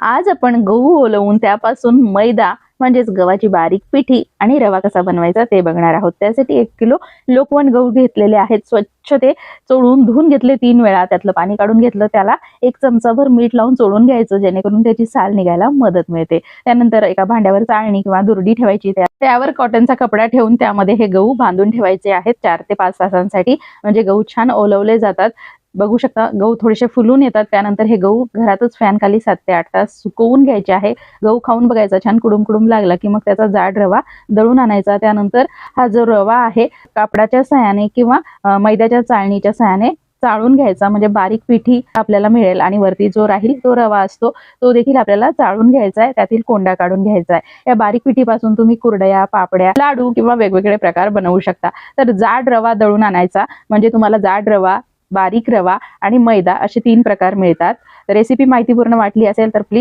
आज आपण गहू ओलवून त्यापासून मैदा म्हणजेच गव्हाची बारीक पिठी आणि रवा कसा बनवायचा ते बघणार आहोत. त्यासाठी एक किलो लोकवण गहू घेतलेले आहेत. स्वच्छ ते चोळून धुवून घेतले तीन वेळा. त्यातलं पाणी काढून घेतलं. त्याला एक चमचाभर मीठ लावून चोळून घ्यायचं जेणेकरून त्याची साल निघायला मदत मिळते. त्यानंतर एका भांड्यावर चाळणी किंवा दुरडी ठेवायची. त्यावर कॉटनचा कपडा ठेवून त्यामध्ये हे गहू बांधून ठेवायचे आहेत. चार ते पाच तासांसाठी. म्हणजे गहू छान ओलवले जातात. बघू शकता गहू थोडेसे फुलून येतात. त्यानंतर हे गहू घरातच फॅन खाली सात ते आठ तास सुकवून घ्यायचे आहे. गहू खाऊन बघायचा छान कुडुम कुडुम लागला की मग त्याचा जाड रवा दळून आणायचा. त्यानंतर हा जो रवा आहे कापडाच्या सहाय्याने किंवा मैद्याच्या चाळणीच्या सहाय्याने चाळून घ्यायचा. म्हणजे बारीक पिठी आपल्याला मिळेल आणि वरती जो राहील तो रवा असतो तो देखील आपल्याला चाळून घ्यायचा आहे. त्यातील कोंडा काढून घ्यायचा आहे. या बारीक पिठीपासून तुम्ही कुरडया पापड्या लाडू किंवा वेगवेगळे प्रकार बनवू शकता. तर जाड रवा दळून आणायचा. म्हणजे तुम्हाला जाड रवा बारीक रवा आणि मैदा असे तीन प्रकार मिळतात. रेसिपी माहितीपूर्ण वाटली असेल तर प्लीज